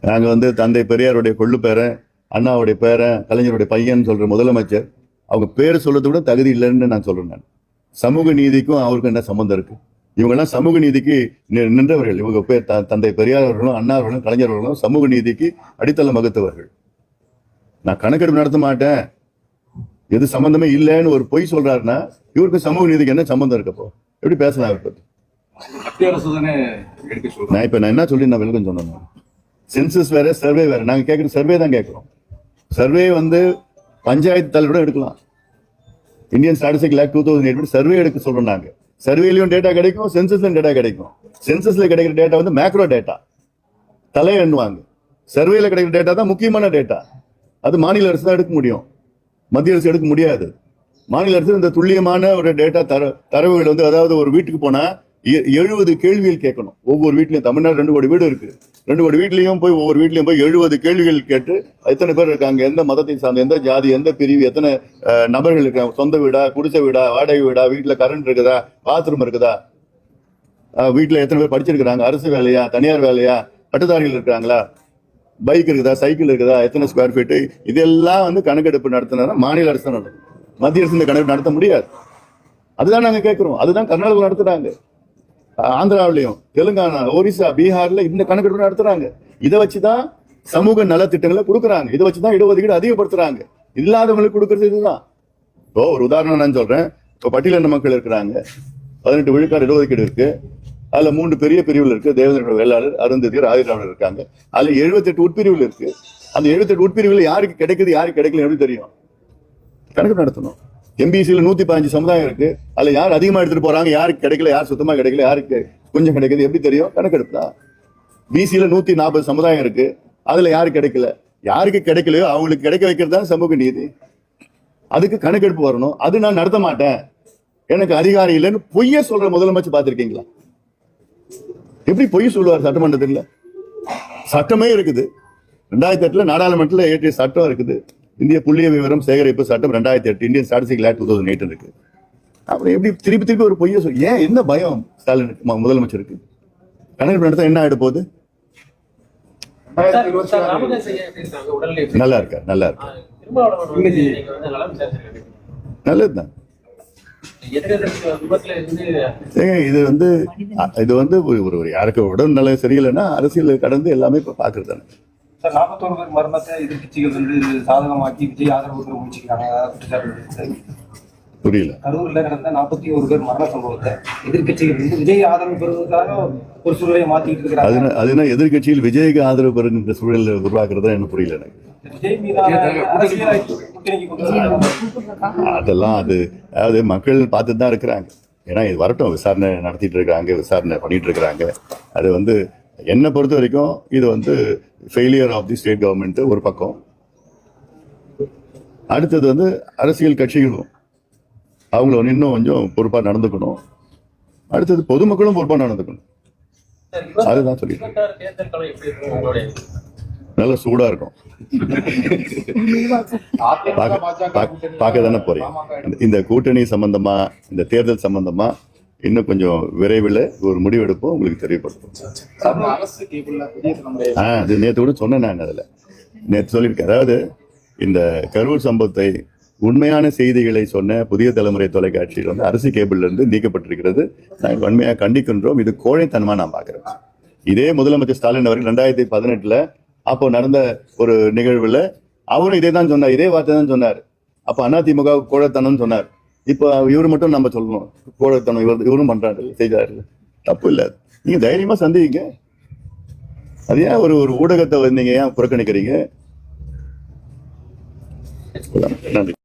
நாங்கள் வந்து தந்தை பெரியாருடைய கொள்ளு பேரன் அண்ணாவுடைய பேரன் கலைஞருடைய பையன் சொல்ற முதலமைச்சர் அவங்க பேர் சொல்றதை விட தகுதி இல்லைன்னு நான் சொல்றேன் நான். சமூக நீதிக்கும் அவருக்கும் என்ன சம்மந்தம் இருக்கு? இவங்கெல்லாம் சமூக நீதிக்கு நின்றவர்கள். இவங்க பேர் த- தந்தை பெரியார் அவர்களும் அண்ணா அவர்களும் கலைஞர் அவர்களும் சமூக நீதிக்கு அடித்தளம் வகுத்தவர்கள். நான் கணக்கெடுப்பு நடத்த மாட்டேன். எது சம்பந்தமே இல்லைன்னு ஒரு பொய் சொல்றாருன்னா இவருக்கு சமூக நீதிக்கு என்ன சம்பந்தம் இருக்கப்போ எப்படி பேசலாம் இவர் பத்தி? நான் இப்ப நான் என்ன சொல்லி நான் விளக்கம் சொன்னேன். சென்சஸ் வேற சர்வே வேற. நாங்க கேட்குற சர்வே தான் கேட்குறோம் சர்வே வந்து பஞ்சாயத்து தலைவரோட எடுக்கலாம். இந்தியன் ஸ்டாட்டிஸ்டிக் லேக் டூ தௌசண்ட் எயிட் சர்வே எடுக்க சொல்றோம் நாங்க. சர்வேலையும் டேட்டா கிடைக்கும் சென்சஸ்லையும் டேட்டா கிடைக்கும். சென்சஸ்ல கிடைக்கிற டேட்டா வந்து மேக்ரோ டேட்டா தலை எண்ணுவாங்க. சர்வேல கிடைக்கிற டேட்டா தான் முக்கியமான டேட்டா அது மாநில அரசு தான் எடுக்க முடியும். மத்திய அரசு எடுக்க முடியாது. மாநில அரசு இந்த துல்லியமான ஒரு டேட்டா தர தரவுகள் வந்து அதாவது ஒரு வீட்டுக்கு போனால் எழுபது கேள்விகள் கேட்கணும். ஒவ்வொரு வீட்லயும் தமிழ்நாடு ரெண்டு கோடி வீடு இருக்கு. ரெண்டு கோடி வீட்லயும் போய் ஒவ்வொரு வீட்லயும் போய் எழுபது கேள்விகள் கேட்டு எத்தனை பேர் இருக்காங்க எந்த மதத்தை சார்ந்த எந்த ஜாதி எந்த பிரிவு எத்தனை நபர்கள் இருக்காங்க சொந்த வீடா குடிசை வீடா வாடகை வீடா வீட்டில் கரண்ட் இருக்குதா பாத்ரூம் இருக்குதா? வீட்டில் எத்தனை பேர் படிச்சிருக்கிறாங்க அரசு வேலையா தனியார் வேலையா பட்டதாரிகள் இருக்காங்களா? பைக் இருக்குதா சைக்கிள் இருக்குதா எத்தனை ஸ்கொயர் ஃபீட்டு இதெல்லாம் வந்து கணக்கெடுப்பு நடத்தினா மாநில அரசு நடக்கும் மத்திய அரசு இந்த கணக்கெடுப்பு நடத்த முடியாது. அதுதான் நாங்க கேட்குறோம். அதுதான் கர்நாடகம் நடத்துறாங்க. ஆந்திராவிலையும் தெலுங்கானா ஒரிசா பீகார்ல இந்த கணக்கெடுப்பு நடத்துறாங்க. இதை வச்சுதான் சமூக நலத்திட்டங்களை கொடுக்குறாங்க. இதை வச்சுதான் இடஒதுக்கீடு அதிகப்படுத்துறாங்க. இல்லாதவங்களுக்கு கொடுக்கறது இதுதான். இப்போ ஒரு உதாரணம் நான் சொல்றேன். இப்போ பட்டியலின மக்கள் இருக்கிறாங்க. பதினெட்டு விழுக்காடு இடஒதுக்கீடு இருக்கு. அதுல மூன்று பெரிய பிரிவுகள் இருக்கு. தேவேந்திர வேளாளர் அருந்ததியர் ஆதிராவிடர் இருக்காங்க. அதுல 78 உட்பிரிவுகள் இருக்கு. அந்த 78 உட்பிரிவுகள் யாருக்கு கிடைக்குது யாருக்கு கிடைக்கல எப்படி தெரியும்? கணக்கு நடத்தணும். எம்பிசியில் நூத்தி பதினஞ்சு சமுதாயம் இருக்கு. அதுல யார் அதிகமா எடுத்துட்டு போறாங்க யாருக்கு கிடைக்கல யார் சுத்தமா கிடைக்கல யாருக்கு கொஞ்சம் கிடைக்குது எப்படி தெரியும்? கணக்கெடுப்பு தான் பிசியில நூத்தி நாற்பது சமுதாயம் இருக்கு. அதுல யாரு கிடைக்கல? யாருக்கு கிடைக்கலையோ அவங்களுக்கு கிடைக்க வைக்கிறது தான் சமூக நீதி. அதுக்கு கணக்கெடுப்பு வரணும். அது நான் நடத்த மாட்டேன். எனக்கு அதிகாரம் இல்லைன்னு பொய்ய சொல்ற முதலமைச்சர் பார்த்திருக்கீங்களா? எப்படி பொய் சொல்லுவார் சட்டமன்றத்தில்? சட்டமே இருக்குது. ரெண்டாயிரத்தி எட்டுல நாடாளுமன்றத்தில் ஏற்றிய சட்டம் இருக்குது. இந்திய புள்ளிய விவரம் சேகரிப்பு சட்டம் ரெண்டாயிரத்தி எட்டு இந்தியன் ஸ்டாட்டிஸ்டிக் லேக் டூ தௌசண்ட் எயிட் இருக்கு. அப்புறம் எப்படி திருப்பி திருப்பி ஒரு பொய்ய சொல்லி ஏன் என்ன பயம் ஸ்டாலினுக்கு முதலமைச்சருக்கு? கணக்கு நடத்த என்ன ஆயிட போகுது? நல்லா இருக்கா நல்லா இருக்கா. நல்லதுதான் இது வந்து இது வந்து ஒரு ஒரு யாருக்கு உடல்நல சரியில்லைன்னா அரசியல் கடந்து எல்லாமே இப்ப பாக்குறது தானே சார் நாற்பத்தோரு பேர் மரணத்தை எதிர்க்கட்சிகள் வந்து சாதகமாக்கி விஜய் ஆதரவு பெற முயற்சிக்கிறாங்க. புரியல. கரூர்ல நடந்த நாற்பத்தி ஒரு பேர் மரண சம்பவத்தை எதிர்க்கட்சிகள் வந்து விஜய் ஆதரவு பெறுவதற்காக ஒரு சூழலை மாத்திட்டு அது இருக்கிறாங்க என்ன- அது என்ன எதிர்கட்சியில் விஜய்க்கு ஆதரவு பெறுகின்ற சூழல் உருவாக்குறதா எனக்கு புரியல எனக்கு. அதெல்லாம் அது அதாவது மக்கள் பார்த்துட்டு தான் இருக்கிறாங்க. ஏன்னா இது வரட்டும் விசாரணை நடத்திட்டு இருக்காங்க விசாரணை பண்ணிட்டு இருக்கிறாங்க. அது வந்து என்னை பொறுத்த வரைக்கும் இது வந்து failure of the state government ஒரு பக்கம். அடுத்தது வந்து அரசியல் கட்சிகளும் அவங்கள வந்து இன்னும் கொஞ்சம் பொறுப்பா நடந்துக்கணும். அடுத்தது பொதுமக்களும் பொறுப்பா நடந்துக்கணும். அதுதான் சொல்லிட்டு இருக்கும் நல்ல சூடா இருக்கும். பார்க்க- தானே போறீங்க. இந்த- இந்த கூட்டணி சம்பந்தமா இந்த தேர்தல் சம்பந்தமா இன்னும் கொஞ்சம் விரைவில் ஒரு முடிவெடுப்போம் உங்களுக்கு தெரியப்படுத்தும் ஆ அது நேற்று கூட சொன்னேன் நான் அதில். நேற்று சொல்லியிருக்கேன். அதாவது இந்த கரூர் சம்பவத்தை உண்மையான செய்திகளை சொன்ன புதிய தலைமுறை தொலைக்காட்சியில் வந்து அரசு கேபிள்ல இருந்து நீக்கப்பட்டிருக்கிறது. நாங்கள் வன்மையாக கண்டிக்கின்றோம். இது கோழைத்தனமா நான் பார்க்கிறேன் இதே முதலமைச்சர் ஸ்டாலின் அவர்கள் ரெண்டாயிரத்தி பதினெட்டுல அப்போ நடந்த ஒரு நிகழ்வுல அவரும் இதே தான் சொன்னார். இதே வார்த்தை தான் சொன்னார். அப்போ அதிமுக கோழைத்தனம்னு சொன்னார். இப்போ இவரு மட்டும் நம்ம சொல்லணும். கோழைத்தனம் இவர் இவரும் பண்றாரு செய்தாரு. தப்பு இல்லை. நீங்க தைரியமா சந்திங்க. அது ஏன் ஒரு ஒரு ஊடகத்தை வந்தீங்க ஏன் புறக்கணிக்கிறீங்க? நன்றி.